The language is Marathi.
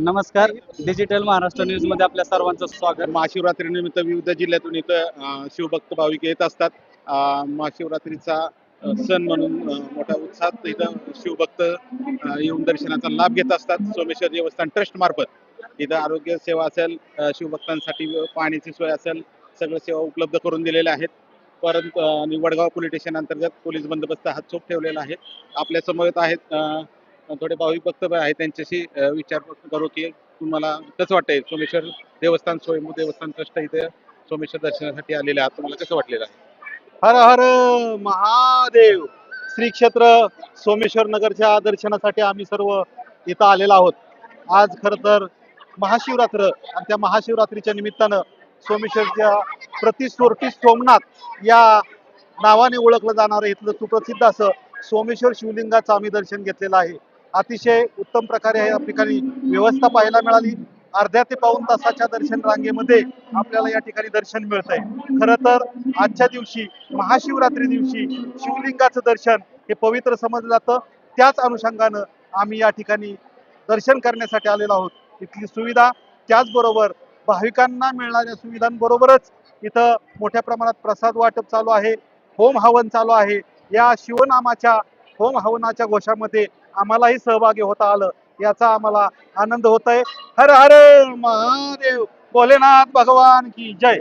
नमस्कार. डिजिटल महाराष्ट्र न्यूजमध्ये आपल्या सर्वांचं स्वागत. महाशिवरात्रीनिमित्त विविध जिल्ह्यातून इथं शिवभक्त भाविक येत असतात. महाशिवरात्रीचा सण म्हणून मोठ्या उत्साहात इथं शिवभक्त येऊन दर्शनाचा लाभ घेत असतात. सोमेश्वर देवस्थान ट्रस्ट मार्फत. इथं आरोग्य सेवा असेल शिवभक्तांसाठी पाण्याची सोय असेल सगळ्या सेवा उपलब्ध करून दिलेल्या आहेत. परंतु आणि वडगाव पोलीस स्टेशन अंतर्गत पोलीस बंदोबस्त हा चोख ठेवलेला आहे. आपल्यासमोर आहेत थोडे भाविक भक्त आहेत त्यांच्याशी विचारपूस करू की तुम्हाला कसं वाटतंय सोमेश्वर देवस्थान स्वयंभू देवस्थान ट्रस्ट इथे सोमेश्वर दर्शनासाठी आलेले आहात तुम्हाला कसं वाटलेलं आहे? हर हर महादेव. श्री क्षेत्र सोमेश्वर नगरच्या दर्शनासाठी आम्ही सर्व इथं आलेलो आहोत. आज खर तर महाशिवरात्र आणि त्या महाशिवरात्रीच्या निमित्तानं सोमेश्वरच्या प्रतिस्वरूपी सोमनाथ या नावाने ओळखलं जाणारं इथलं सुप्रसिद्ध असं सोमेश्वर शिवलिंगाचं आम्ही दर्शन घेतलेलं आहे. अतिशय उत्तम प्रकारे या ठिकाणी व्यवस्था पाहायला मिळाली. अर्ध्या ते पाऊन तासाच्या दर्शन रांगेमध्ये आपल्याला या ठिकाणी दर्शन मिळत आहे खर तर आजच्या दिवशी महाशिवरात्री दिवशी शिवलिंगाचं दर्शन हे पवित्र समजलं जातं. त्याच अनुषंगानं आम्ही या ठिकाणी दर्शन करण्यासाठी आलेलो आहोत. इथली सुविधा त्याचबरोबर भाविकांना मिळणाऱ्या सुविधांबरोबरच इथं मोठ्या प्रमाणात प्रसाद वाटप चालू आहे. होम हवन चालू आहे. या शिवनामाच्या होम हवनाच्या घोषामध्ये आम्हालाही सहभागी होता आलं याचा आम्हाला आनंद होत आहे हर हर महादेव भोलेनाथ भगवान की जय.